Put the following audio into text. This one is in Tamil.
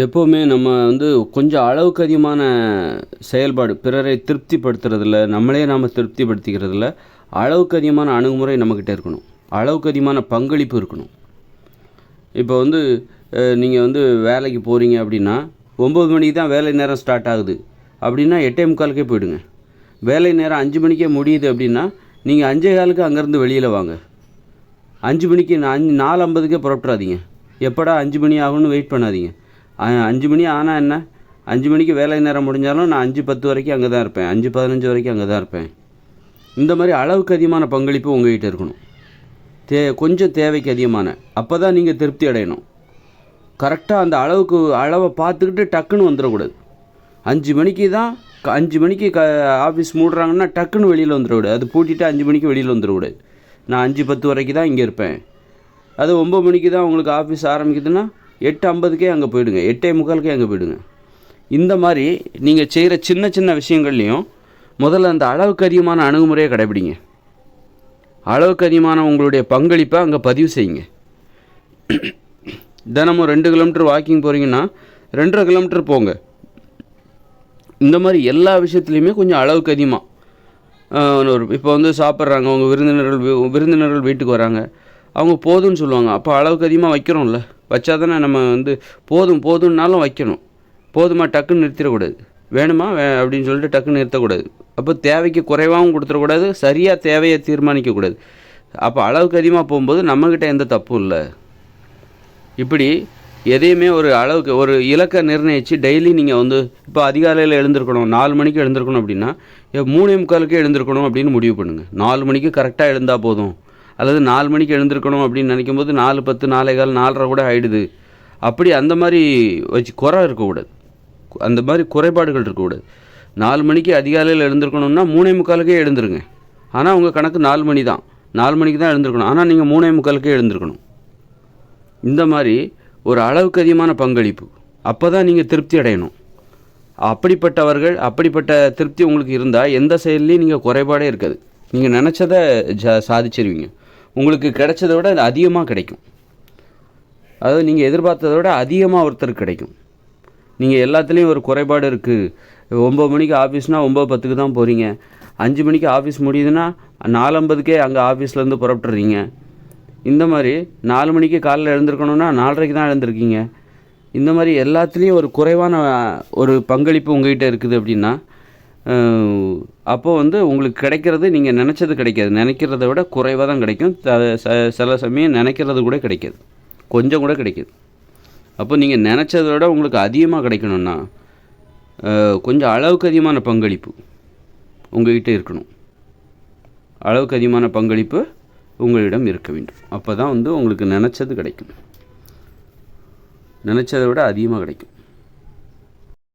எப்போவுமே நம்ம வந்து கொஞ்சம் அளவுக்கு அதிகமான செயல்பாடு பிறரை திருப்திப்படுத்துறதில்ல நம்மளே நாம் திருப்திப்படுத்திக்கிறதில்ல அளவுக்கு அதிகமான அணுகுமுறை நம்மக்கிட்ட இருக்கணும். அளவுக்கு அதிகமான பங்களிப்பு இருக்கணும். இப்போ வந்து நீங்கள் வந்து வேலைக்கு போகிறீங்க அப்படின்னா ஒம்பது மணிக்கு தான் வேலை நேரம் ஸ்டார்ட் ஆகுது. அப்படின்னா எட்டே முக்காலுக்கே போயிடுங்க. வேலை நேரம் அஞ்சு மணிக்கே முடியுது அப்படின்னா நீங்கள் அஞ்சே காலுக்கு அங்கேருந்து வெளியில் வாங்க. அஞ்சு மணிக்கு நான் அஞ்சு நாலு ஐம்பதுக்கே புறப்பட்டுறாதீங்க. எப்படா அஞ்சு மணி ஆகும்னு வெயிட் பண்ணாதீங்க. அஞ்சு மணி ஆனால் என்ன? அஞ்சு மணிக்கு வேலை நேரம் முடிஞ்சாலும் நான் அஞ்சு பத்து வரைக்கும் அங்கே தான் இருப்பேன். அஞ்சு பதினஞ்சு வரைக்கும் அங்கே தான் இருப்பேன். இந்த மாதிரி அளவுக்கு அதிகமான பங்களிப்பு உங்கள்கிட்ட இருக்கணும். தே கொஞ்சம் தேவைக்கு அதிகமான. அப்போ தான் நீங்கள் திருப்தி அடையணும். கரெக்டாக அந்த அளவுக்கு அளவை பார்த்துக்கிட்டு டக்குன்னு வந்துடக்கூடாது. அஞ்சு மணிக்கு தான் க- அஞ்சு மணிக்கு க ஆஃபீஸ் மூடுறாங்கன்னா டக்குன்னு வெளியில் வந்துடக்கூடாது. அது பூட்டிட்டு அஞ்சு மணிக்கு வெளியில் வந்துடக்கூடாது. நான் அஞ்சு பத்து வரைக்கும் தான் இங்கே இருப்பேன். அது ஒம்பது மணிக்கு தான் உங்களுக்கு ஆஃபீஸ் ஆரம்பிக்குதுன்னா எட்டு ஐம்பதுக்கே அங்கே போயிடுங்க. எட்டே முக்காலுக்கே அங்கே போயிடுங்க. இந்த மாதிரி நீங்கள் செய்கிற சின்ன சின்ன விஷயங்கள்லையும் முதல்ல அந்த அளவுக்கு அதிகமான அணுகுமுறையை கடைபிடிங்க. அளவுக்கு அதிகமான உங்களுடைய பங்களிப்பை அங்கே பதிவு செய்யுங்க. தினமும் ரெண்டு கிலோமீட்டர் வாக்கிங் போகிறீங்கன்னா ரெண்டரை கிலோமீட்டர் போங்க. இந்த மாதிரி எல்லா விஷயத்துலையுமே கொஞ்சம் அளவுக்கு அதிகமாக ஒரு இப்போ வந்து சாப்பிட்றாங்க அவங்க விருந்தினர்கள் விருந்தினர்கள் வீட்டுக்கு வராங்க. அவங்க போதும்னு சொல்லுவாங்க. அப்போ அளவுக்கு அதிகமாக வைக்கிறோம்ல. வச்சா தானே நம்ம வந்து போதும் போதும்னாலும் வைக்கணும். போதுமா டக்குன்னு நிறுத்திடக்கூடாது. வேணுமா? வே அப்படின்னு சொல்லிட்டு டக்குன்னு நிறுத்தக்கூடாது. அப்போ தேவைக்கு குறைவாகவும் கொடுத்துடக்கூடாது சரியாக தேவையை தீர்மானிக்கக்கூடாது. அப்போ அளவுக்கு அதிகமாக போகும்போது நம்மக்கிட்ட எந்த தப்பும் இல்லை. இப்படி எதையுமே ஒரு அளவுக்கு ஒரு இலக்கை நிர்ணயித்து டெய்லி நீங்கள் வந்து இப்போ அதிகாலையில் எழுந்திருக்கணும் நாலு மணிக்கு எழுந்திருக்கணும் அப்படின்னா மூணே முக்காலுக்கே எழுந்திருக்கணும் அப்படின்னு முடிவு பண்ணுங்கள் நாலு மணிக்கு கரெக்டாக எழுந்தால் போதும். அல்லது நாலு மணிக்கு எழுந்திருக்கணும் அப்படின்னு நினைக்கும் போது நாலு பத்து நாலே கால் நாலரை கூட ஆயிடுது. அப்படி அந்த மாதிரி வச்சு குறை இருக்கக்கூடாது அந்த மாதிரி குறைபாடுகள் இருக்கக்கூடாது நாலு மணிக்கு அதிகாலையில் எழுந்திருக்கணும்னா மூணே முக்காலுக்கே எழுந்துருங்க. ஆனால் உங்கள் கணக்கு நாலு மணி தான். நாலு மணிக்கு தான் எழுந்திருக்கணும். ஆனால் நீங்கள் மூணே முக்காலுக்கே எழுந்திருக்கணும். இந்த மாதிரி ஒரு அளவுக்கு அதிகமான பங்களிப்பு. அப்போ தான் நீங்கள் திருப்தி அடையணும். அப்படிப்பட்டவர்கள் அப்படிப்பட்ட திருப்தி உங்களுக்கு இருந்தால் எந்த செயல்லையும் நீங்கள் குறைபாடே இருக்காது. நீங்கள் நினச்சதை ஜ சாதிச்சிருவீங்க. உங்களுக்கு கிடைச்சதை விட அதிகமாக கிடைக்கும். அதாவது நீங்கள் எதிர்பார்த்ததை விட அதிகமாக ஒருத்தர் கிடைக்கும். நீங்கள் எல்லாத்துலேயும் ஒரு குறைபாடு இருக்குது ஒம்பது மணிக்கு ஆஃபீஸ்னால் ஒம்பது பத்துக்கு தான் போகிறீங்க அஞ்சு மணிக்கு ஆஃபீஸ் முடியுதுன்னா நாலம்பதுக்கே அங்கே ஆஃபீஸ்லேருந்து புறப்பட்டுறீங்க. இந்த மாதிரி நாலு மணிக்கு காலையில் எழுந்திருக்கணும்னா நாலரைக்கு தான் எழுந்திருக்கீங்க. இந்த மாதிரி எல்லாத்துலேயும் ஒரு குறைவான ஒரு பங்களிப்பு உங்கள்கிட்ட இருக்குது அப்படின்னா அப்போது அப்போ வந்து உங்களுக்கு கிடைக்கிறது நீங்கள் நினச்சது கிடைக்காது. நினைக்கிறத விட குறைவாக தான் கிடைக்கும். த- ச- சில சமயம் நினைக்கிறது கூட கிடைக்காது. கொஞ்சம் கூட கிடைக்காது. அப்போ நீங்கள் நினச்சதை விட உங்களுக்கு அதிகமாக கிடைக்கணும்னா கொஞ்சம் அளவுக்கு அதிகமான பங்களிப்பு உங்கள்கிட்ட இருக்கணும். அளவுக்கு அதிகமான பங்களிப்பு உங்களிடம் இருக்க வேண்டும். அப்போ தான் வந்து உங்களுக்கு நினச்சது கிடைக்கும். நினச்சதை விட அதிகமாக கிடைக்கும்.